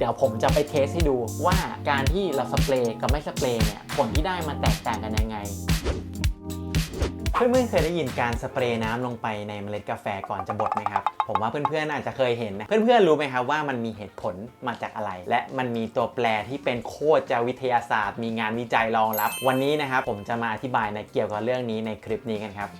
เดี๋ยวผมจะไปเทสให้ดูว่าการที่เราสเปรย์กับไม่สเปรย์เนี่ยผลที่ได้มันแตกต่างกันยังไงเพื่อนๆเคยได้ยินการสเปรย์น้ำลงไปในเมล็ดกาแฟก่อนจะบดไหมครับ ผมว่าเพื่อนๆอาจจะเคยเห็นนะ เพื่อนๆรู้ไหมครับว่ามันมีเหตุผลมาจากอะไร และมันมีตัวแปรที่เป็นโคตรจะวิทยาศาสตร์ มีงานวิจัยรองรับ วันนี้นะครับผมจะมาอธิบายในเกี่ยวกับเรื่องนี้ในคลิปนี้กันครับ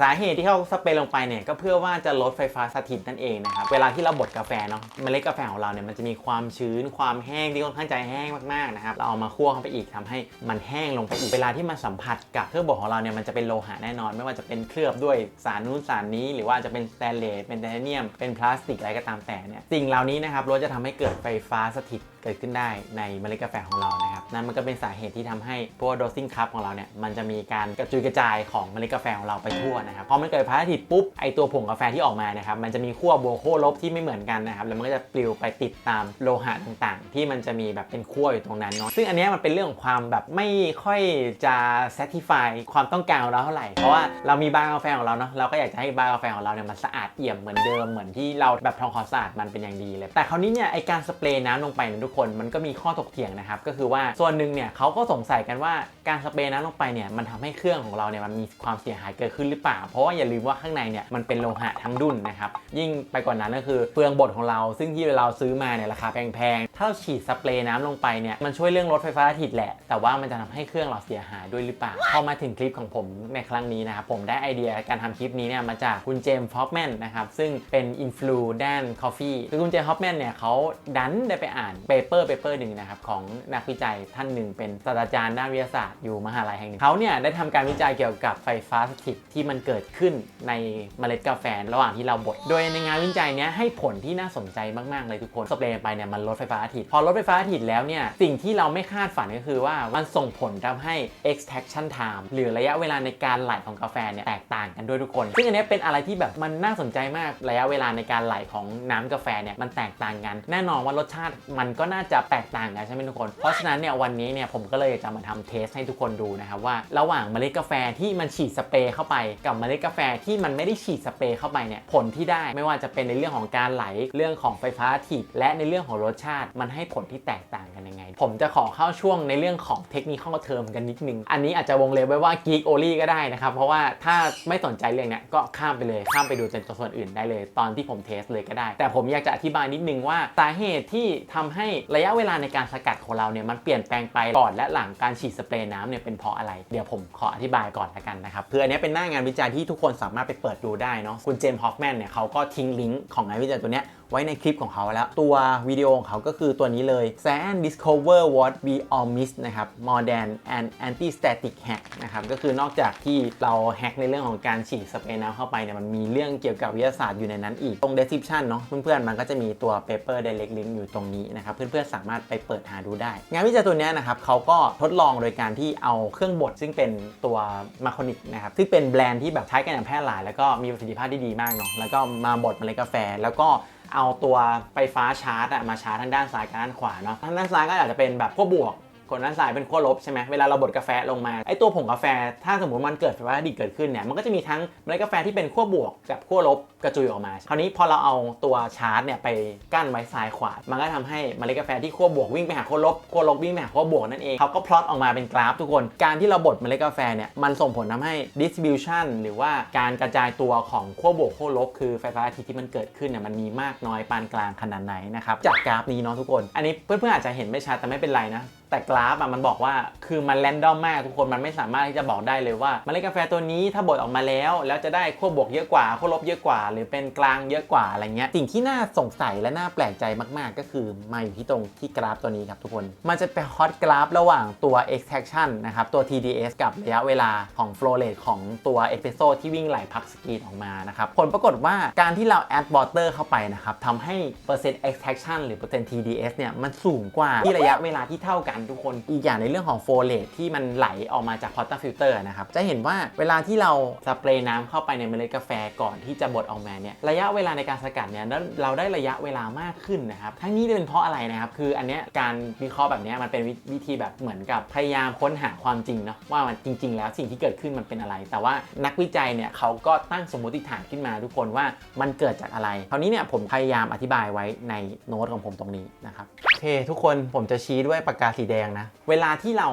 สาเหตุที่เขาสเปรย์ลงไปเนี่ยก็เพื่อว่าจะลดไฟฟ้าสถิตนั่นเองนะครับเวลาที่เราบดกาแฟเนาะเมล็ดกาแฟของเราเนี่ยมันจะมีความชื้นความแห้งที่ค่อนข้างจะแห้งมากๆนะครับเราเอามาคั่วเข้าไปอีกทำให้มันแห้งลงไปอีกเวลาที่มันสัมผัสกับเครื่องบดของเราเนี่ยมันจะเป็นโลหะแน่นอน ไม่ว่าจะเป็นเคลือบด้วยสารนู้นสารนี้ หรือว่าจะเป็นสแตนเลสเป็นไทเทเนียมเป็นพลาสติกอะไรก็ตามแต่เนี่ยสิ่งเหล่านี้นะครับล้วนจะทำให้เกิดไฟฟ้าสถิตเกิดขึ้นได้ในเมล็ดกาแฟของเรานะครับนั่นมันก็เป็นสาเหตุที่ทำให้พวกโดซิ่งคัพของเราเนี่ยมันจะมีการกระจุยกระจายของเมล็ดกาแฟของเราไปทั่วนะครับพอมันเกิดพลาสติกปุ๊บไอตัวผงกาแฟที่ออกมานะครับมันจะมีขั้วบวกขั้วลบที่ไม่เหมือนกันนะครับแล้วมันก็จะปลิวไปติดตามโลหะต่างๆ ที่มันจะมีแบบเป็นขั้วอยู่ตรงนั้นเนาะซึ่งอันนี้มันเป็นเรื่องของความแบบไม่ค่อยจะ satisfy ความต้องการของเราเท่าไหร่เพราะว่าเรามีบาร์กาแฟของเราเนาะเราก็อยากจะให้บาร์กาแฟของเราเนี่ยมันสะอาดเอี่ยมเหมือนเดิมเหมือนที่เราแบบทำความสะอาดมันเป็นอย่างดีเลยแต่คราวนี้เนี่ยไอการสเปรย์น้ำลงไปทุกคนมันก็มีข้อถกเถียงนะครับ ก็คือว่าส่วนหนึ่งเนี่ยเขาก็สงสัยกันว่าการสเปรย์น้ำลงไปเนี่ยมันทำให้เครื่องของเราเนี่ยมันมีความเสียหายเกิดขึ้นหรือเปล่า เพราะว่าอย่าลืมว่าข้างในเนี่ยมันเป็นโลหะทั้งดุนนะครับยิ่งไปกว่านั้นก็คือเฟืองบดของเรา ซึ่งที่เราซื้อมาเนี่ยราคาแพงๆถ้าเราฉีดสเปรย์น้ำลงไปเนี่ยมันช่วยเรื่องลดไฟฟ้าสถิตแหละ แต่ว่ามันจะทำให้เครื่องเราเสียหายด้วยหรือเปล่าพอมาถึงคลิปของผมในครั้งนี้นะครับผมได้ไอเดียการทำคลิปนี้เนี่ยมาจากคุณเจมส์ฟอกแมนนะครับซึ่งเป็นอินฟลูด้านคอฟฟี่คือคุณเจมส์ฟอกแมนเนี่ยเขาดันได้ไปอ่านเปเปอร์เปเปอร์หนึ่งนะครับของนักวิจัยท่านหนึ่ง เป็นศาสตราจารย์ด้านวิทยาศาสตร์อยู่มหาลัยแห่งหนึ่งเขาเนี่ยได้ทำการวิจัยเกี่ยวกับไฟฟ้าสถิตที่มันเกิดขึ้นในเมล็ดกาแฟระหว่างที่เราบด โดยในงานวิจัยเนี้ยให้ผลที่น่าสนใจมากๆเลยทุกคนสเปรย์ไปเนี่ยมันลดไฟฟ้าสถิตพอลดไฟฟ้าสถิตแล้วเนี่ยสิ่งที่เราไม่คาดฝันก็คือว่ามันส่งผลทำให้ extraction time หรือระยะเวลาในการไหลของกาแฟเนี่ยแตกต่างกันด้วยทุกคน ซึ่งอันนี้เป็นอะไรที่แบบมันน่าสนใจมากระยะเวลาในการไหลของน้ำกาแฟเนี่ยมันแตกต่างกัน แน่นอนว่ารสชาติมันก็น่าจะแตกต่างกันใช่ไหมทุกคน เพราะฉะนั้นเนี่ยวันนี้เนี่ยผมก็เลยจะมาทำเทสให้ทุกคนดูนะครับว่าระหว่างเมล็ดกาแฟที่มันฉีดสเปรย์เข้าไปกับเมล็ดกาแฟที่มันไม่ได้ฉีดสเปรย์เข้าไปเนี่ยผลที่ได้ไม่ว่าจะเป็นในเรื่องของการไหลเรื่องของไฟฟ้าถีบและในเรื่องของรสชาติ มันให้ผลที่แตกต่างกันยังไง ผมจะขอเข้าช่วงในเรื่องของเทคนิคข้อเทอมกันนิดนึง อันนี้อาจจะวงเล็บไว้ว่า geek only ก็ได้นะครับเพราะว่าถ้าไม่สนใจเรื่องเนี้ยก็ข้ามไปเลยข้ามไปดูในตัวส่วนอื่นได้เลย ตอนที่ผมเทสเลยก็ได้ แต่ผมอยากจะอธิบายนิดนึงว่าสาเหตุที่ทำให้ระยะเวลาในการสกัดของเราเนี่ยมันเปลี่ยนแปลงไปก่อนและหลังการฉีดสเปรย์น้ำเนี่ยเป็นเพราะอะไร เดี๋ยวผมขออธิบายก่อนละกันนะครับคืออันเนี้ยเป็นหน้างานวิจัยที่ทุกคนสามารถไปเปิดดูได้เนาะคุณเจมส์ฮอฟแมนเนี่ยเขาก็ทิ้งลิงก์ของงานวิจัยตัวเนี้ย ไว้ในคลิปของเขาแล้ว ตัววิดีโอของเขาก็คือตัวนี้เลย Science Discover What We All Miss นะครับ Modern and Anti-Static Hack นะครับ ก็คือนอกจากที่เราแฮกในเรื่องของการฉีดสเปรย์น้ำเข้าไปเนี่ยมันมีเรื่องเกี่ยวกับวิทยาศาสตร์อยู่ในนั้นอีก ตรง description เนาะเพื่อนๆ มันก็จะมีตัว paper direct link อยู่ตรงนี้นะครับ เพื่อนๆ สามารถไปเปิดหาดูได้ งานวิจัยตัวนี้นะครับเขาก็ทดลองโดยการที่เอาเครื่องบดซึ่งเป็นตัวมาคอนิกนะครับซึ่งเป็นแบรนด์ที่แบบใช้กันอย่างแพร่หลายแล้วก็มีประสิทธิภาพที่ดีมากเนาะแล้วก็มาบดเมล็ดกาแฟ แล้วก็ เอาตัวไฟฟ้าชาร์จอะมาชาร์จทางด้านซ้ายกับด้านขวาเนาะทางด้านซ้ายก็อาจจะเป็นแบบขั้วบวก คนด้านซ้ายเป็นขั้วลบใช่ไหมเวลาเราบดกาแฟลงมาไอตัวผงกาแฟ ถ้าสมมติมันเกิดไฟฟ้าดิเกิดขึ้นเนี่ยมันก็จะมีทั้งเมล็ดกาแฟที่เป็นขั้วบวกกับขั้วลบกระจุยออกมาคราวนี้พอเราเอาตัวชาร์จเนี่ยไปกั้นไว้ซ้ายขวา มันก็ทำให้เมล็ดกาแฟที่ขั้วบวกวิ่งไปหาขั้วลบขั้วลบวิ่งไปหาขั้วบวกนั่นเองเขาก็พลอตออกมาเป็นกราฟทุกคนการที่เราบดเมล็ดกาแฟเนี่ยมันส่งผลทำให้ distribution หรือว่าการกระจายตัวของขั้วบวกขั้วลบคือไฟฟ้าอาทิตย์ที่มันเกิดขึ้นเนี่ยมันมีมากน้อยปานกลางขนาดไหนนะครับจากกราฟนี้เนาะทุกคน อันนี้เพื่อนๆอาจจะเห็นไม่ชัดแต่ไม่เป็นไรนะ แต่กราฟอะมันบอกว่าคือมันแรนดอมมากทุกคนมันไม่สามารถที่จะบอกได้เลยว่าเมล็ดกาแฟตัวนี้ถ้าบดออกมาแล้ว แล้วจะได้ขั้วบวกเยอะกว่าขั้วลบเยอะกว่า หรือเป็นกลางเยอะกว่าอะไรเงี้ยสิ่งที่น่าสงสัยและน่าแปลกใจมากๆ ก็คือมาอยู่ที่ตรงที่กราฟตัวนี้ครับทุกคน มันจะเป็นฮอตกราฟระหว่างตัว extraction นะครับตัว TDS กับระยะเวลาของ flow rate ของตัว espresso ที่วิ่งไหลพักสกรีนออกมานะครับผลปรากฏว่าการที่เรา add water เข้าไปนะครับทำให้เปอร์เซ็นต์ extraction หรือเปอร์เซ็นต์ TDS เนี่ยมันสูงกว่าที่ระยะเวลาที่เท่ากันทุกคนอีกอย่างในเรื่องของโฟเลตที่มันไหลออกมาจากพอต t ฟิลเตอร์นะครับจะเห็นว่าเวลาที่เราสเปรย์น้ำเข้าไปในเมล็ดกาแฟก่อนที่จะบดออกมาเนี่ยระยะเวลาในการสกัดเนี่ยเราได้ระยะเวลามากขึ้นนะครับทั้งนี้เป็นเพราะอะไรนะครับคืออันเนี้ยการวิเคราะห์แบบเนี้ยมันเป็นวิธีแบบเหมือนกับพยายามค้นหาความจริงเนาะว่ามันจริง ๆ แล้วสิ่งที่เกิดขึ้นมันเป็นอะไร แต่ว่านักวิจัยเนี่ยเขาก็ตั้งสมมติฐานขึ้นมาทุกคนว่ามันเกิดจากอะไรคราวนี้เนี่ยผมพยายามอธิบายไว้ในโน้ตของผมตรงนี้นะครับโอเคทุกคนผมจะชี้ด้วยปากกาสีแดงนะ เวลาที่เรา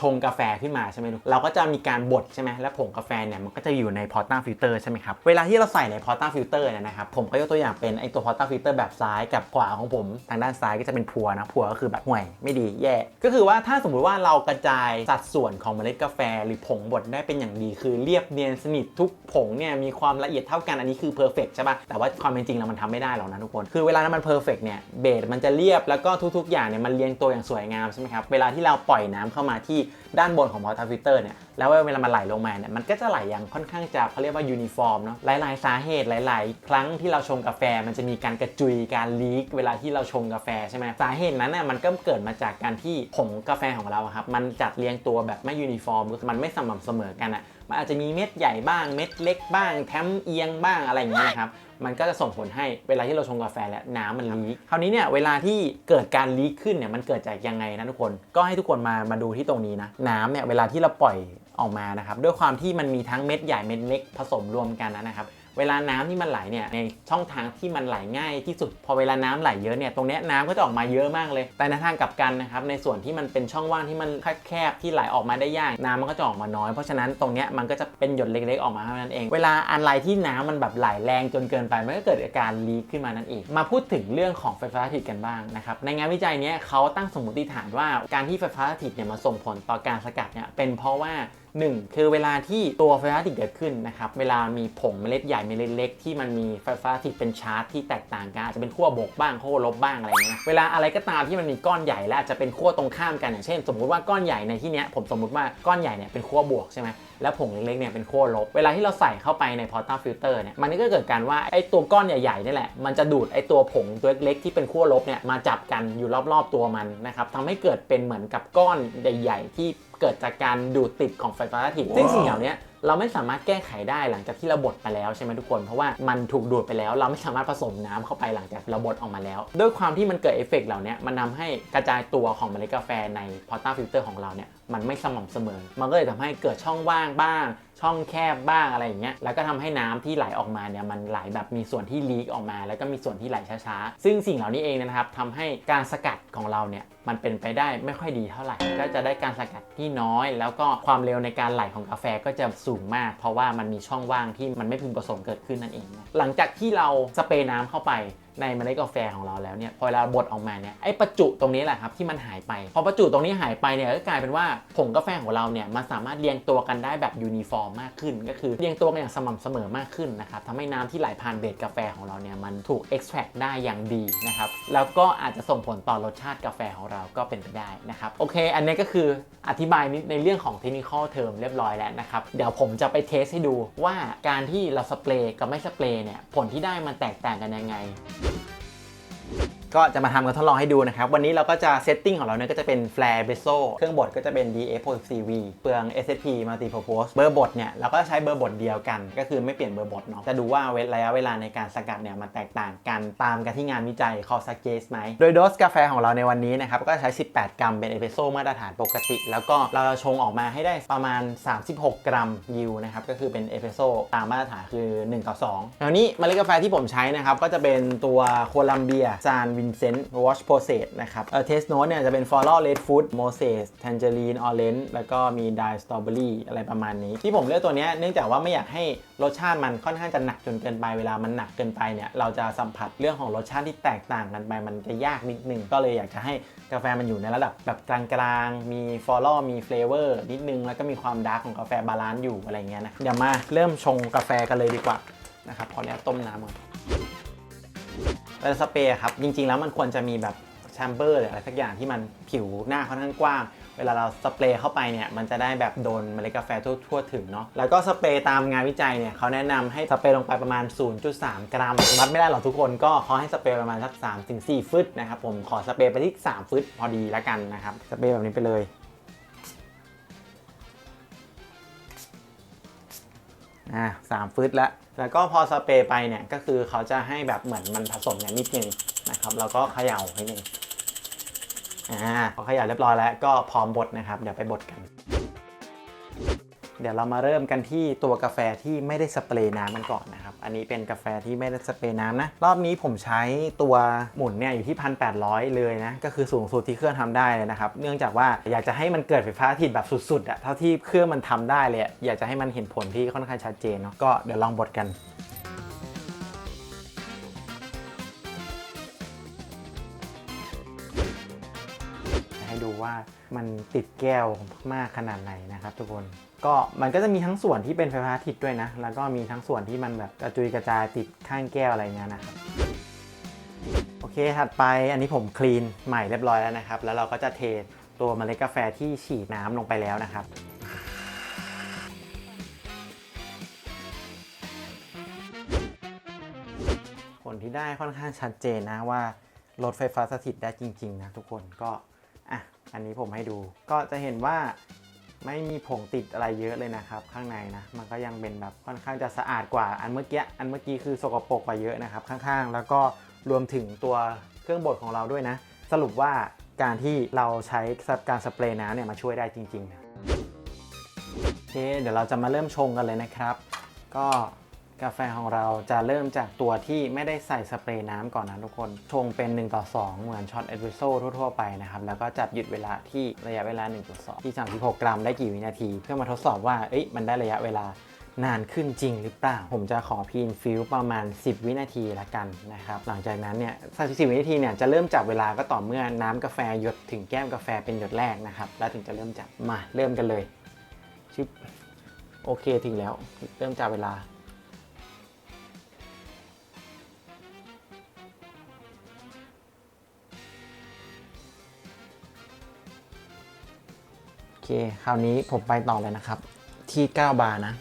ชงกาแฟขึ้นมาใช่ไหมลูก เราก็จะมีการบดใช่ไหม แล้วผงกาแฟเนี่ยมันก็จะอยู่ในพอร์ต้าฟิลเตอร์ใช่ไหมครับ เวลาที่เราใส่ในพอร์ต้าฟิลเตอร์เนี่ยนะครับ ผมก็ยกตัวอย่างเป็นไอตัวพอร์ต้าฟิลเตอร์แบบซ้ายกับขวาของผม ทางด้านซ้ายก็จะเป็นพัวนะ พัวก็คือแบบห่วยไม่ดีแย่ ก็คือว่าถ้าสมมุติว่าเรากระจายสัดส่วนของเมล็ดกาแฟ หรือผงบดได้เป็นอย่างดี คือเรียบเนียนสนิททุกผงเนี่ยมีความละเอียดเท่ากัน อันนี้คือเพอร์เฟกใช่ปะแต่ว่าความเป็นจริงแล้วมันทำไม่ได้หรอกนะทุกคน คือเวลานั้นมันเพอร์เฟกเนี่ยเบสมันจะเรียบแล้วก็ทุกๆอย่างเนี่ยมันเรียงตัวอย่างสวยงามใช่ไหมครับเวลาที่เราปล่อยน้ำเข้ามาที่ด้านบนของพอร์ตฟิลเตอร์เนี่ยแล้วเวลามันไหลลงมาเนี่ยมันก็จะไหลอย่างค่อนข้างจะเขาเรียกว่ายูนิฟอร์มเนาะหลายๆ สาเหตุหลาย ๆ ครั้งที่เราชงกาแฟมันจะมีการกระจุยการลีกเวลาที่เราชงกาแฟใช่ไหมสาเหตุนั้นน่ะมันก็เกิดมาจากการที่ผงกาแฟของเราครับมันจัดเรียงตัวแบบไม่ยูนิฟอร์มมันไม่สม่ำเสมอกันอะมันอาจจะมีเม็ดใหญ่บ้างเม็ดเล็กบ้างแถมเอียงบ้างอะไรอย่างเงี้ยนะครับ มันก็จะส่งผลให้เวลาที่เราชงกาแฟแล้วน้ำมันลีกคราวนี้เนี่ยเวลาที่เกิดการลีกขึ้นเนี่ยมันเกิดจากยังไงนะทุกคน ก็ให้ทุกคนมามาดูที่ตรงนี้นะน้ำเนี่ยเวลาที่เราปล่อยออกมานะครับด้วยความที่มันมีทั้งเม็ดใหญ่เม็ดเล็กผสมรวมกันนะครับ เวลาน้ำที่มันไหลเนี่ยในช่องทางที่มันไหลง่ายที่สุด พอเวลาน้ำไหลเยอะเนี่ยตรงนี้น้ำก็จะออกมาเยอะมากเลย แต่ในทางกลับกันนะครับในส่วนที่มันเป็นช่องว่างที่มันแคบๆที่ไหลออกมาได้ยากน้ำมันก็จะออกมาน้อยเพราะฉะนั้นตรงนี้มันก็จะเป็นหยดเล็กๆออกมาเท่านั้นเอง เวลาอะไรที่น้ำมันแบบไหลแรงจนเกินไปมันก็เกิดอาการลีกขึ้นมานั่นเองมาพูดถึงเรื่องของไฟฟ้าสถิตกันบ้างนะครับในงานวิจัยนี้เขาตั้งสมมติฐานว่าการที่ไฟฟ้าสถิตเนี่ยมาส่งผลต่อการสกัดเนี่ยเป็นเพราะว่า1 คือเวลาที่ตัวไฟฟ้าสถิตเกิดขึ้นนะครับเวลามีผงเมล็ดใหญ่เมล็ดเล็กที่มันมีไฟฟ้าสถิตเป็นชาร์จที่แตกต่างกันอาจจะเป็นขั้วบวกบ้างขั้วลบบ้างอะไรเงี้ยเวลาอะไรก็ตามที่มันมีก้อนใหญ่และอาจจะเป็นขั้วตรงข้ามกันอย่างเช่น สมมุติว่าก้อนใหญ่ในที่เนี้ยผมสมมุติว่าก้อนใหญ่เนี่ยเป็นขั้วบวกใช่ไหมแล้วผงเล็กๆเนี่ยเป็นขั้วลบ เวลาที่เราใส่เข้าไปในพอร์ต a ฟิลเตอร์เนี่ย มันก็เกิดการว่าไอ้ตัวก้อนใหญ่ๆนี่แหละ มันจะดูดไอ้ตัวผงตัวเล็กๆที่เป็นขั้วลบเนี่ยมาจับกันอยู่รอบๆตัวมันนะครับทำให้เกิดเป็นเหมือนกับก้อนใหญ่ ๆ ที่ เกิดจากการดูดติดของไฟฟ้าสถิตซึ่งสิ่งเหล่านี้เราไม่สามารถแก้ไขได้หลังจากที่เราบดไปแล้วใช่ไหมทุกคน เพราะว่ามันถูกดูดไปแล้ว เราไม่สามารถผสมน้ำเข้าไปหลังจากเราบดออกมาแล้ว ด้วยความที่มันเกิดเอฟเฟกต์เหล่านี้มันทาให้กระจายตัวของเมล็ดกาแฟในพอร์ต a ฟิลเตอร์ของเราเนี่ยมันไม่สม่ำเสมอ มันก็เลยทำให้เกิดช่องว่างบ้าง ช่องแคบบ้างอะไรอย่างเงี้ยแล้วก็ทำให้น้ำที่ไหลออกมาเนี่ยมันไหลแบบมีส่วนที่ลีกออกมา แล้วก็มีส่วนที่ไหลช้าๆ ซึ่งสิ่งเหล่านี้เองนะครับทำให้การสกัดของเราเนี่ยมันเป็นไปได้ไม่ค่อยดีเท่าไหร่ ก็จะได้การสกัดที่น้อย แล้วก็ความเร็วในการไหลของกาแฟก็จะสูงมาก เพราะว่ามันมีช่องว่างที่มันไม่พึงประสงค์เกิดขึ้นนั่นเอง หลังจากที่เราสเปรย์น้ำเข้าไป ในเมล็ดกาแฟของเราแล้วเนี่ยพอเวลาบดออกมาเนี่ยไอ้ประจุตรงนี้แหละครับที่มันหายไป พอประจุตรงนี้หายไปเนี่ยก็กลายเป็นว่าผงกาแฟของเราเนี่ยมันสามารถเรียงตัวกันได้แบบยูนิฟอร์มมากขึ้น ก็คือเรียงตัวกันอย่างสม่ำเสมอมากขึ้นนะครับทำให้น้ำที่ไหลผ่านเบสกาแฟของเราเนี่ยมันถูก extract ได้อย่างดีนะครับแล้วก็อาจจะส่งผลต่อรสชาติกาแฟของเราก็เป็นไปได้นะครับโอเค อันนี้ก็คืออธิบายในเรื่องของเทคนิคเทอมเรียบร้อยแล้วนะครับเดี๋ยวผมจะไปเทสให้ดูว่าการที่เราสเปรย์กับไม่สเปรย์เนี่ยผลที่ได้มันแตกต่างกันยังไง ก็จะมาทำกันทดลองให้ดูนะครับ วันนี้เราก็จะเซตติ้งของเราเนี่ยก็จะเป็น Flare b e z o เครื่องบดก็จะเป็น DF64V เปลือง SSP Multipurpose เบอร์บดเนี่ยเราก็ใช้เบอร์บดเดียวกัน ก็คือไม่เปลี่ยนเบอร์บดเนาะจะดูว่าระยะเวลาในการสกัดเนี่ยมันแตกต่างกันตามกันที่งานวิจัย c o s a g e s ไหมโดยโดสกาแฟของเราในวันนี้นะครับก็ใช้ 18 กรัมเป็นเอสเปรสโซ่มาตรฐานปกติ แล้วก็เราชงออกมาให้ได้ประมาณ 36 กรัมยิวนะครับก็คือเป็นเอสเปรสโซ่ตามมาตรฐานคือ1ต่อ2แล้วนี้เมล็ดกาแฟที่ผมใช้นะครับก็จะเป็นตัวโคลัมเบียซานวนเซนต์วอช process นะครับเออเทสโน e เนี่ยจะเป็น floral red fruit moses tangerine orange แล้วก็มี dry strawberry อะไรประมาณนี้ ที่ผมเลือกตัวเนี้ยเนื่องจากว่าไม่อยากให้รสชาติมันค่อนข้างจะหนักจนเกินไปเวลามันหนักเกินไปเนี่ยเราจะสัมผัสเรื่องของรสชาติที่แตกต่างกันไปมันจะยากนิดนึงก็เลยอยากจะให้กาแฟมันอยู่ในระดับแบบกลางๆมี floral มี flavor นิดนึงแล้วก็มีความดาร์กของกาแฟบาลานซ์อยู่อะไรเงี้ยนะเดี๋ยวมาเริ่มชงกาแฟกันเลยดีกว่านะครับขอเนี้ยต้มน้ำก่อน เวลาสเปรย์ครับจริง ๆ แล้วมันควรจะมีแบบใชมเบอร์หรืออะไรสักอย่างที่มันผิวหน้าค่อนข้างกว้าง เวลาเราสเปรย์เข้าไปเนี่ยมันจะได้แบบโดนเมล็ดกาแฟทั่วทั่วถึงเนาะแล้วก็สเปรย์ตามงานวิจัยเนี่ยเขาแนะนำให้สเปรย์ลงไปประมาณ 0.3 กรัมวัดไม่ได้หรอกทุกคนก็เขาให้สเปรย์ประมาณสัก3-4 ฟึตนะครับผมขอสเปรย์ไปที่ 3 ฟึตพอดีแล้วกันนะครับสเปรย์แบบนี้ไปเลย อ่าสามฟึตแล้ว แล้วก็พอสเปรย์ไปเนี่ยก็คือเขาจะให้แบบเหมือนมันผสมกันนิดนึงนะครับแล้วก็เขย่าให้นึงอ่าพอเขย่าเรียบร้อยแล้วก็พร้อมบดนะครับ เดี๋ยวไปบดกัน เดี๋ยวเรามาเริ่มกันที่ตัวกาแฟที่ไม่ได้สเปรย์น้ำมันก่อนนะครับ อันนี้เป็นกาแฟที่ไม่ได้สเปรย์น้ำนะ รอบนี้ผมใช้ตัวหมุนเนี่ยอยู่ที่ 1,800 เลยนะ ก็คือสูงสุดที่เครื่องทำได้เลยนะครับ เนื่องจากว่าอยากจะให้มันเกิดไฟฟ้าสถิตแบบสุดๆอะเท่าที่เครื่องมันทำได้เลยอะอยากจะให้มันเห็นผลที่ค่อนข้างชัดเจนเนาะ ก็เดี๋ยวลองบดกันให้ดูว่ามันติดแก้วมากขนาดไหนนะครับทุกคน ก็มันก็จะมีทั้งส่วนที่เป็นไฟฟ้าสถิตด้วยนะ แล้วก็มีทั้งส่วนที่มันแบบกระจุยกระจายติดข้างแก้วอะไรเงี้ยนะครับ โอเค ถัดไปอันนี้ผมคลีนใหม่เรียบร้อยแล้วนะครับ แล้วเราก็จะเทตัวเมล็ดกาแฟที่ฉีดน้ำลงไปแล้วนะครับผลที่ได้ค่อนข้างชัดเจนนะว่าลดไฟฟ้าสถิตได้จริง ๆ นะทุกคนก็อะอันนี้ผมให้ดูก็จะเห็นว่า ไม่มีผงติดอะไรเยอะเลยนะครับข้างในนะมันก็ยังเป็นแบบค่อนข้างจะสะอาดกว่าอันเมื่อกี้อันเมื่อกี้คือสกปรกกว่าเยอะนะครับข้างๆ แล้วก็รวมถึงตัวเครื่องบดของเราด้วยนะ สรุปว่าการที่เราใช้การสเปรย์น้ำเนี่ยมาช่วยได้จริงๆนะโอเคเดี๋ยวเราจะมาเริ่มชงกันเลยนะครับ ก็ กาแฟของเราจะเริ่มจากตัวที่ไม่ได้ใส่สเปรย์น้ำก่อนนะทุกคน ชงเป็น 1 ต่อ 2 เหมือนช็อตเอสเปรสโซ่ทั่วๆไปนะครับ แล้วก็จับหยุดเวลาที่ระยะเวลา1ต่อ2ที่ 36 กรัมได้กี่วินาที เพื่อมาทดสอบว่าเอ้ยมันได้ระยะเวลานานขึ้นจริงหรือเปล่า ผมจะขอพีนฟิลประมาณ 10 วินาทีละกันนะครับ หลังจากนั้นเนี่ย30วินาทีเนี่ยจะเริ่มจับเวลาก็ต่อเมื่อน้ำกาแฟหยดถึงแก้มกาแฟเป็นหยดแรกนะครับ แล้วถึงจะเริ่มจับ มาเริ่มกันเลยชิปโอเคถึงแล้ว เริ่มจับเวลา คคราวนี้ผมไปต่อเลยนะครับ ที่ 9 บาร์นะ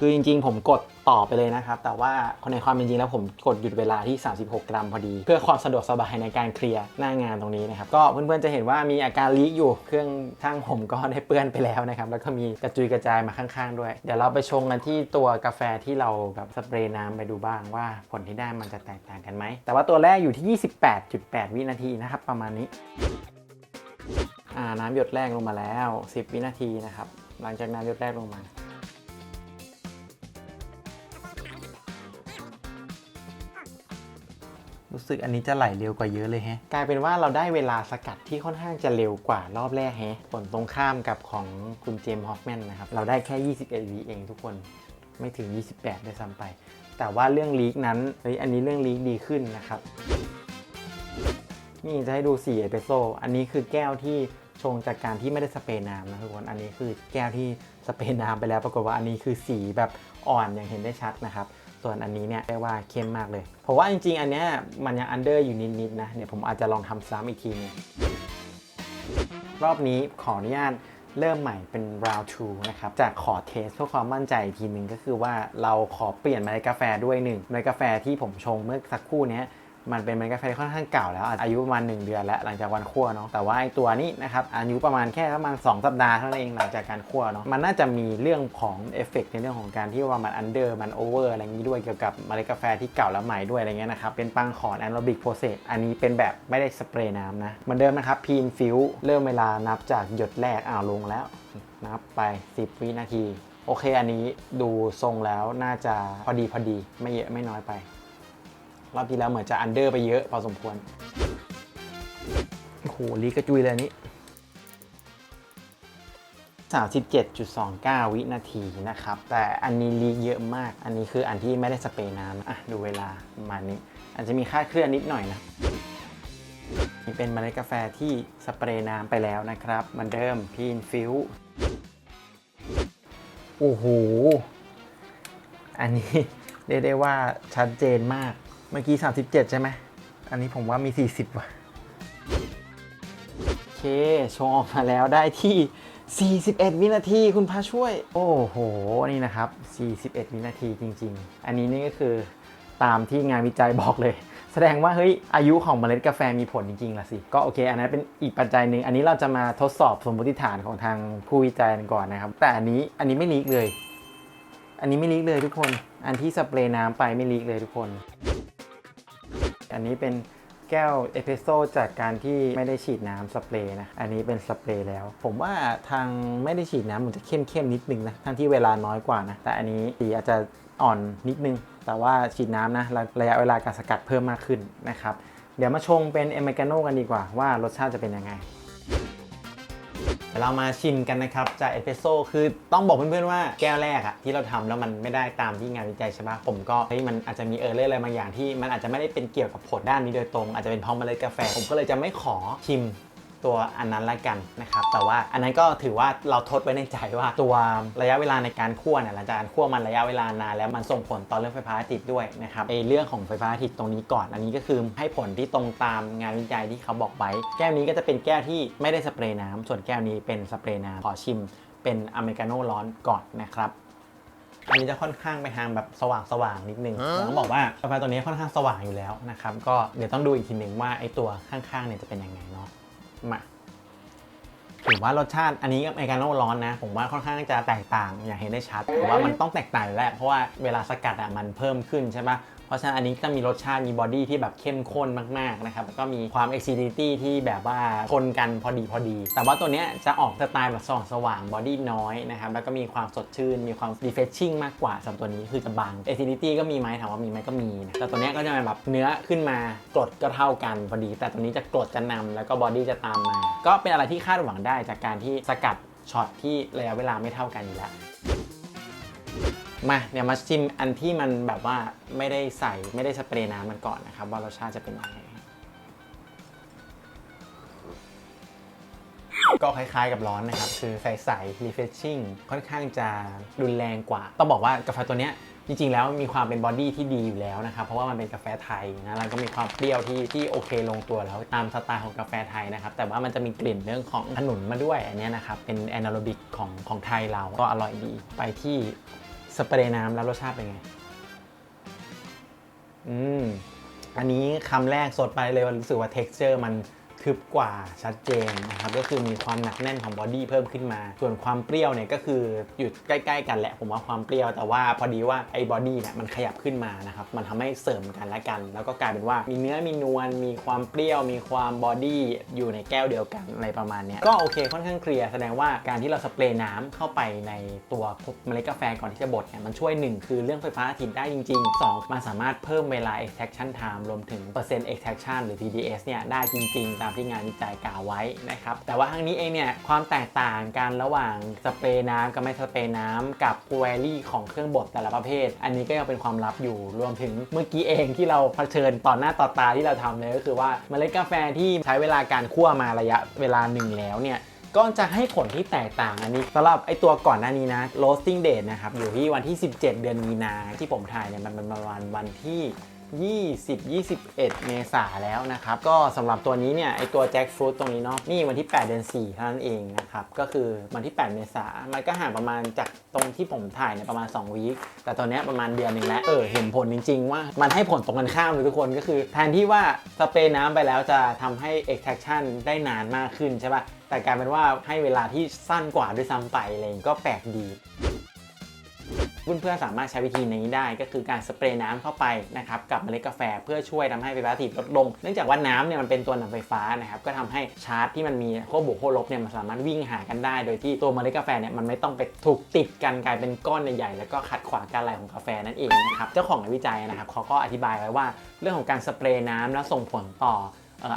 คือจริงๆ ผมกดต่อไปเลยนะครับ แต่ว่าในความเป็นจริงแล้วผมกดหยุดเวลาที่ 36 กรัมพอดี เพื่อความสะดวกสบายในการเคลียร์หน้างานตรงนี้นะครับ ก็เพื่อนๆจะเห็นว่ามีอาการลีกอยู่ เครื่องช่างผมก็ได้เปื้อนไปแล้วนะครับ แล้วก็มีกระจุยกระจายมาข้างๆด้วย เดี๋ยวเราไปชงกันที่ตัวกาแฟที่เราแบบสเปรย์น้ำไปดูบ้างว่าผลที่ได้มันจะแตกต่างกันไหม แต่ว่าตัวแรกอยู่ที่ 28.8 วินาทีนะครับประมาณนี้ อ่าน้ำหยดแรกลงมาแล้ว 10 วินาทีนะครับ หลังจากน้ำหยดแรกลงมา รู้สึกอันนี้จะไหลเร็วกว่าเยอะเลยแฮะ กลายเป็นว่าเราได้เวลาสกัดที่ค่อนข้างจะเร็วกว่ารอบแรกแฮะผลตรงข้ามกับของคุณเจมส์ฮอฟแมนนะครับ เราได้แค่ 21วิเองทุกคนไม่ถึง 28ด้วยซ้ำไป แต่ว่าเรื่องลีกนั้นเฮ้ยอันนี้เรื่องลีกดีขึ้นนะครับ นี่จะให้ดูสีเอสเปรสโซ่อันนี้คือแก้วที่ชงจากการที่ไม่ได้สเปรย์น้ำนะทุกคน อันนี้คือแก้วที่สเปรย์น้ำไปแล้ว ปรากฏว่าอันนี้คือสีแบบอ่อนอย่างเห็นได้ชัดนะครับ ส่วนอันนี้เนี่ยเรียกว่าเข้มมากเลย เพราะว่าจริงๆ อันเนี้ยมันยังอันเดอร์อยู่นิดๆนะ เดี๋ยวผมอาจจะลองทำซ้ำอีกทีหนึงรอบนี้ขออนุญาตเริ่มใหม่เป็น round 2นะครับจากขอเทสเพื่อความมั่นใจอีกทีหนึ่งก็คือว่าเราขอเปลี่ยนเมล็ดกาแฟด้วยหนึ่งเมล็ดกาแฟที่ผมชงเมื่อสักครู่นี้ มันเป็นเมล็ดกาแฟค่อนข้างเก่าแล้ว อายุประมาณ 1 เดือนแล้วหลังจากวันคั่วเนาะแต่ว่าไอตัวนี้นะครับอายุประมาณแค่ประมาณ2สัปดาห์เท่านั้นเองหลังจากการคั่วเนาะมันน่าจะมีเรื่องของเอฟเฟกในเรื่องของการที่ว่ามันอันเดอร์มันโอเวอร์อะไรอย่างนี้ด้วยเกี่ยวกับเมล็ดกาแฟที่เก่าและใหม่ด้วยอะไรเงี้ยนะครับเป็นปังขอนแอนโรบิกโปรเซสอันนี้เป็นแบบไม่ได้สเปรย์น้ำนะเหมือนเดิมนะครับพีนฟิลเริ่มเวลานับจากหยดแรกอ้าวลงแล้วนับไป 10 วินาทีโอเค อันนี้ดูทรงแล้วน่าจะพอดีพอดีไม่เยอะไม่น้อยไป รอบที่แล้วเหมือนจะอันเดอร์ไปเยอะพอสมควร โอ้โหลีกระจุยเลยอันนี้ 37.29 วินาทีนะครับ แต่อันนี้ลีกเยอะมาก อันนี้คืออันที่ไม่ได้สเปรย์น้ำอะ ดูเวลาประมาณนี้ อาจจะมีค่าดเคลื่อนนิดหน่อยนะนี่เป็นเมล็ดกาแฟที่สเปรย์น้ำไปแล้วนะครับเหมือนเดิมพีนฟิลโอ้โห อันนี้เรียกได้ว่าชัดเจนมาก เมื่อกี้ 37 ใช่ไหม อันนี้ผมว่ามี 40 ว่ะ โอเคชว์ออกมาแล้วได้ที่ 41 วินาทีคุณพระช่วย โอ้โห นี่นะครับ 41 วินาทีจริง ๆ อันนี้นี่ก็คือตามที่งานวิจัยบอกเลย แสดงว่าเฮ้ยอายุของเมล็ดกาแฟมีผลจริงๆล่ะสิ ก็โอเค อันนั้นเป็นอีกปัจจัยหนึ่ง อันนี้เราจะมาทดสอบสมมติฐานของทางผู้วิจัยกันก่อนนะครับ แต่อันนี้อันนี้ไม่ลีกเลย อันนี้ไม่ลีกเลยทุกคน อันที่สเปรย์น้ำไปไม่ลีกเลยทุกคน อันนี้เป็นแก้วเอสเปรสโซ่จากการที่ไม่ได้ฉีดน้ำสเปรย์นะ อันนี้เป็นสเปรย์แล้ว ผมว่าทางไม่ได้ฉีดน้ำมันจะเข้มเข้มๆนิดนึงนะ ทั้งที่เวลาน้อยกว่านะ แต่อันนี้สีอาจจะอ่อนนิดนึง แต่ว่าฉีดน้ำนะระระยะเวลาการสกัดเพิ่มมากขึ้นนะครับ เดี๋ยวมาชงเป็นเอเมริกาโน่กันดีกว่าว่ารสชาติจะเป็นยังไง ดี๋ยวเรามาชิมกันนะครับจากเอสเปรสโซ่คือต้องบอกเพื่อนๆว่าแก้วแรกอะที่เราทำแล้วมันไม่ได้ตามที่งานวิจัยใช่ปะผมก็เฮ้ยมันอาจจะมีเออร์เลอร์อะไรบางอย่างที่มันอาจจะไม่ได้เป็นเกี่ยวกับผลด้านนี้โดยตรง อาจจะเป็นเพราะเมล็ดกาแฟ ผมก็เลยจะไม่ขอชิม ตัวอันนั้นละกันนะครับ แต่ว่าอันนั้นก็ถือว่าเราทดไว้ในใจว่าตัวระยะเวลาในการคั่วเนี่ยหลังจากการคั่วมันระยะเวลานานแล้วมันส่งผลต่อเรื่องไฟฟ้าสถิตด้วยนะครับไอเรื่องของไฟฟ้าสถิตตรงนี้ก่อน อันนี้ก็คือให้ผลที่ตรงตามงานวิจัยที่เขาบอกไว้ แก้วนี้ก็จะเป็นแก้วที่ไม่ได้สเปรย์น้ำส่วนแก้วนี้เป็นสเปรย์น้ำขอชิม เป็นอเมริกาโน่ร้อนก่อนนะครับอันนี้จะค่อนข้างไปทางแบบสว่างสว่างนิดนึงต้องบอกว่ากาแฟตัวนี้ค่อนข้างสว่างอยู่แล้วนะครับ ก็เดี๋ยวต้องดูอีกทีหนึ่งว่าไอตัวข้างๆเนี่ยจะเป็นยังไงเนาะ มาถือว่ารสชาติอันนี้อเมริกาโน่ร้อนนะ ผมว่าค่อนข้างจะแตกต่างอย่างเห็นได้ชัดผมว่ามันต้องแตกต่างอยู่แล้วเพราะว่าเวลาสกัดอะมันเพิ่มขึ้นใช่ปะ เพราะฉะนั้นอันนี้จะมีรสชาติมีบอดี้ที่แบบเข้มข้นมากๆนะครับแล้วก็มีความ acidity ที่แบบว่าทนกันพอดีพอดี แต่ว่าตัวเนี้ยจะออกสไตล์แบบส่องสว่างบอดี้น้อยนะครับแล้วก็มีความสดชื่น มีความ refreshing มากกว่าสำหรับตัวนี้คือจะบาง acidity ก็มีไหมถามว่ามีไหมก็มีนะแต่ตัวเนี้ยก็จะเป็นแบบเนื้อขึ้นมากรดก็เท่ากันพอดี แต่ตัวนี้จะกรดจะนำแล้วก็บอดี้จะตามมา ก็เป็นอะไรที่คาดหวังได้จากการที่สกัดช็อตที่ระยะเวลาไม่เท่ากันอยู่แล้ว มาเดี๋ยวมาชิมอันที่มันแบบว่าไม่ได้ใส่ไม่ได้สเปรย์น้ำมันก่อนนะครับ ว่ารสชาติจะเป็นยังไงก็คล้ายๆกับร้อนนะครับ คือใสๆ refreshing ค่อนข้างจะรุนแรงกว่า ต้องบอกว่ากาแฟตัวเนี้ยจริงๆ แล้วมีความเป็นบอดี้ที่ดีอยู่แล้วนะครับ เพราะว่ามันเป็นกาแฟไทยนะแล้วก็มีความเปรี้ยวที่ที่โอเคลงตัวแล้วตามสไตล์ของกาแฟไทยนะครับ แต่ว่ามันจะมีกลิ่นเรื่องของขนุนมาด้วยอันนี้นะครับ เป็นแอนาโรบิกของของไทยเราก็อร่อยดีไปที่ สเปรย์น้ำแล้วรสชาติเป็นไง อืม อันนี้คำแรกสดไปเลยว่ารู้สึกว่า t e x t อร์มัน ทึบกว่าชัดเจนนะครับก็คือมีความหนักแน่นของบอดี้เพิ่มขึ้นมา ส่วนความเปรี้ยวเนี่ยก็คืออยู่ใกล้ๆกันแหละผมว่าความเปรี้ยวแต่ว่าพอดีว่าไอ้บอดี้เนี่ยมันขยับขึ้นมานะครับมันทำให้เสริมกันและกัน แล้วก็กลายเป็นว่ามีเนื้อมีนวลมีความเปรี้ยว มีความบอดี้อยู่ในแก้วเดียวกันอะไรประมาณเนี้ยก็โอเคค่อนข้างเคลียร์แสดงว่าการที่เราสเปรย์น้ำเข้าไปในตัวเมล็ดกาแฟก่อนที่จะบดเนี่ยมันช่วยหนึ่งคือเรื่องไฟฟ้าสถิตได้จริง ๆ 2 มันสามารถเพิ่มเวลา extraction time รวมถึงเปอร์เซ็นต์ extraction หรือ TDS เนี่ยได้จริง ๆ ตามที่งานวิจัยกล่าวไว้นะครับ แต่ว่าทั้งนี้เองเนี่ยความแตกต่างกันระหว่างสเปรย์น้ำกับไม่สเปรย์น้ำกับแวรี่ของเครื่องบดแต่ละประเภท อันนี้ก็ยังเป็นความลับอยู่รวมถึงเมื่อกี้เองที่เราเผชิญต่อหน้าต่อตาที่เราทำเลยก็คือว่าเมล็ดกาแฟที่ใช้เวลาการคั่วมาระยะเวลาหนึ่งแล้วเนี่ยก็จะให้ผลที่แตกต่างอันนี้สำหรับไอตัวก่อนหน้านี้นะ roasting date นะครับ อยู่ที่วันที่ 17 เดือนมีนาที่ผมถ่ายเนี่ยมันเป็นประมาณวันที่ 20 21 เมษาแล้วนะครับ ก็สำหรับตัวนี้เนี่ยไอตัวแจ็คฟรุตตรงนี้เนาะนี่วันที่ 8 เดือน4เท่านั้นเองนะครับ ก็คือวันที่ 8 เมษามันก็ห่างประมาณจากตรงที่ผมถ่ายเนี่ยประมาณ 2 วีคแต่ตอนนี้ประมาณเดือนหนึ่งแล้ว เออ เห็นผลจริง ๆ ว่ามันให้ผลตรงกันข้ามเลยทุกคนก็คือแทนที่ว่าสเปรย์น้ำไปแล้วจะทำให้ extraction ได้นานมากขึ้นใช่ปะแต่กลายเป็นว่าให้เวลาที่สั้นกว่าด้วยซ้ำไปอะไรอย่างงี้ก็แปลกดี เพื่อนๆสามารถใช้วิธีนี้ได้ก็คือการสเปรย์น้ำเข้าไปนะครับกับเมล็ดกาแฟเพื่อช่วยทำให้ไฟฟ้าถิตลดลง เนื่องจากว่าน้ำเนี่ยมันเป็นตัวนำไฟฟ้านะครับก็ทำให้ชาร์จที่มันมีขั้วบวกขั้วลบเนี่ยมันสามารถวิ่งหากันได้ โดยที่ตัวเมล็ดกาแฟเนี่ยมันไม่ต้องไปถูกติดกันกลายเป็นก้อนใหญ่ๆแล้วก็ขัดขวางการไหลของกาแฟนั่นเองนะครับเจ้าของงานวิจัยนะครับเขาก็อธิบายไว้ว่า เรื่องของการสเปรย์น้ำแล้วส่งผลต่อ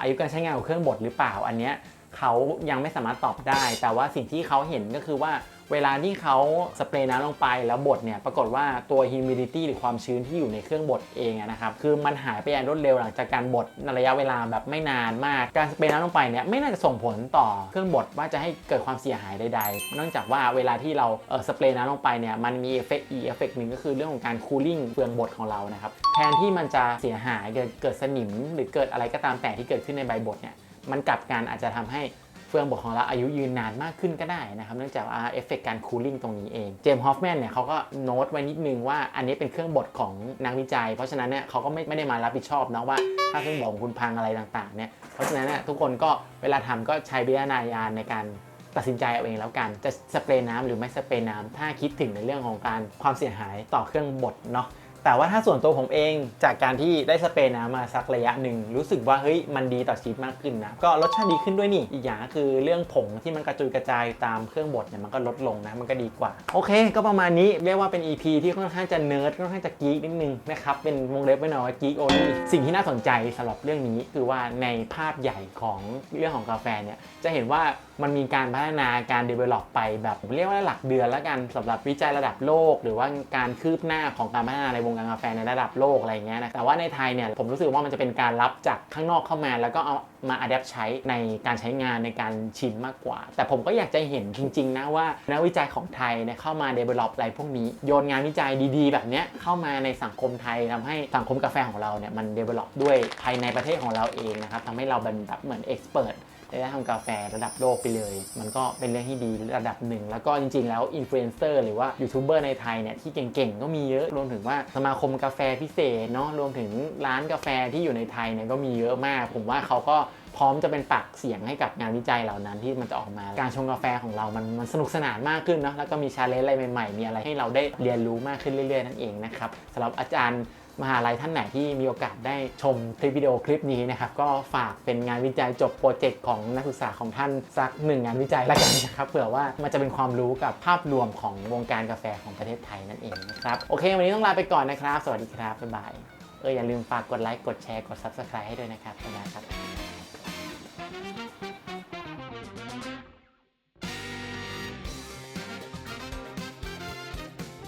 อายุการใช้งานของเครื่องบดหรือเปล่าอันเนี้ย เขายังไม่สามารถตอบได้ แต่ว่าสิ่งที่เขาเห็นก็คือว่าเวลาที่เขาสเปรย์น้ำลงไปแล้วบดเนี่ย ปรากฏว่าตัว humidity หรือความชื้นที่อยู่ในเครื่องบดเองนะครับ คือมันหายไปอย่างรวดเร็วหลังจากการบดในระยะเวลาแบบไม่นานมาก การสเปรย์น้ำลงไปเนี่ยไม่น่าจะส่งผลต่อเครื่องบดว่าจะให้เกิดความเสียหายใดๆเนื่องจากว่าเวลาที่เราเออสเปรย์น้ำลงไปเนี่ยมันมีเอฟเฟกต์อีเอฟเฟกต์หนึ่งก็คือเรื่องของการคูลิ่งเฟืองบดของเรานะครับแทนที่มันจะเสียหายเกิดเกิดสนิมหรือเกิดอะไรก็ตามแต่ที่เกิดขึ้นในใบบดเนี่ย มันกลับกันอาจจะทำให้เฟืองบดของเราอายุยืนนานมากขึ้นก็ได้นะครับ เนื่องจากว่าเอฟเฟกต์การคูลิ่งตรงนี้เอง เจมส์ฮอฟแมนเนี่ยเขาก็โน้ตไว้นิดนึงว่าอันนี้เป็นเครื่องบดของนักวิจัย เพราะฉะนั้นเนี่ยเขาก็ไม่ไม่ได้มารับผิดชอบนะว่าถ้าเครื่องบดของคุณพังอะไรต่างๆเนี่ยเพราะฉะนั้นเนี่ยทุกคนก็เวลาทำก็ใช้วิจารณญาณในการตัดสินใจเอาเองแล้วกัน จะสเปรย์น้ำหรือไม่สเปรย์น้ำถ้าคิดถึงในเรื่องของการความเสียหายต่อเครื่องบดเนาะ แต่ว่าถ้าส่วนตัวผมเองจากการที่ได้สเปรย์น้ำมาสักระยะหนึ่ง รู้สึกว่าเฮ้ยมันดีต่อชีวิตมากขึ้นนะ ก็รสชาติดีขึ้นด้วยนี่ อีกอย่างก็คือเรื่องผงที่มันกระจุยกระจายตามเครื่องบดเนี่ยมันก็ลดลงนะ มันก็ดีกว่า โอเค ก็ประมาณนี้เรียกว่าเป็น EP ที่ค่อนข้างจะเนิร์ดค่อนข้างจะกีกนิดนึงนะครับเป็นวงเล็บไว้หน่อยว่ากีกโอลี่สิ่งที่น่าสนใจสำหรับเรื่องนี้คือว่าในภาพใหญ่ของเรื่องของกาแฟเนี่ยจะเห็นว่ามันมีการพัฒนาการ develop ไปแบบเรียกว่าหลักเดือนแล้วกันสำหรับวิจัยระดับโลก หรือว่าการคืบหน้าของการพัฒนาในวงการกาแฟในระดับโลกอะไรอย่างเงี้ยนะแต่ว่าในไทยเนี่ยผมรู้สึกว่ามันจะเป็นการรับจากข้างนอกเข้ามา แล้วก็เอามา adapt ใช้ในการใช้งานในการชิมมากกว่า แต่ผมก็อยากจะเห็นจริงๆนะว่านักวิจัยของไทยเนี่ยเข้ามา develop อะไรพวกนี้ โยนงานวิจัยดีๆ แบบเนี้ยเข้ามาในสังคมไทยทำให้สังคมกาแฟของเราเนี่ยมัน develop ด้วยภายในประเทศของเราเองนะครับทำให้เราเป็นแบบเหมือน expert ในด้ทำกาแฟระดับโลกไปเลย มันก็เป็นเรื่องที่ดีระดับหนึ่ง แล้วก็จริง ๆ แล้วอินฟลูเอนเซอร์หรือว่ายูทูบเบอร์ในไทยเนี่ยที่เก่งๆ ก็มีเยอะ รวมถึงว่าสมาคมกาแฟพิเศษเนาะรวมถึงร้านกาแฟที่อยู่ในไทยเนี่ยก็มีเยอะมาก ผมว่าเขาก็พร้อมจะเป็นปากเสียงให้กับงานวิจัยเหล่านั้นที่มันจะออกมา การชงกาแฟของเรามันมันสนุกสนานมากขึ้นเนาะแล้วก็มีชาเลนจ์อะไรใหม่ๆ มีอะไรให้เราได้เรียนรู้มากขึ้นเรื่อยๆ นั่นเองนะครับสำหรับอาจารย์ มหาลัยท่านไหนที่มีโอกาสได้ชมคลิปวิดีโอคลิปนี้นะครับก็ฝากเป็นงานวิจัยจบโปรเจกต์ของนักศึกษาของท่านสักหนึ่งงานวิจัยแล้วกันนะครับเผื่อว่ามันจะเป็นความรู้กับภาพรวมของวงการกาแฟของประเทศไทยนั่นเองนะครับโอเค วันนี้ต้องลาไปก่อนนะครับ สวัสดีครับบ๊ายบายเอออย่าลืมฝากกดไลค์กดแชร์กด Subscribe ให้ด้วยนะครับบ๊ายบายครับ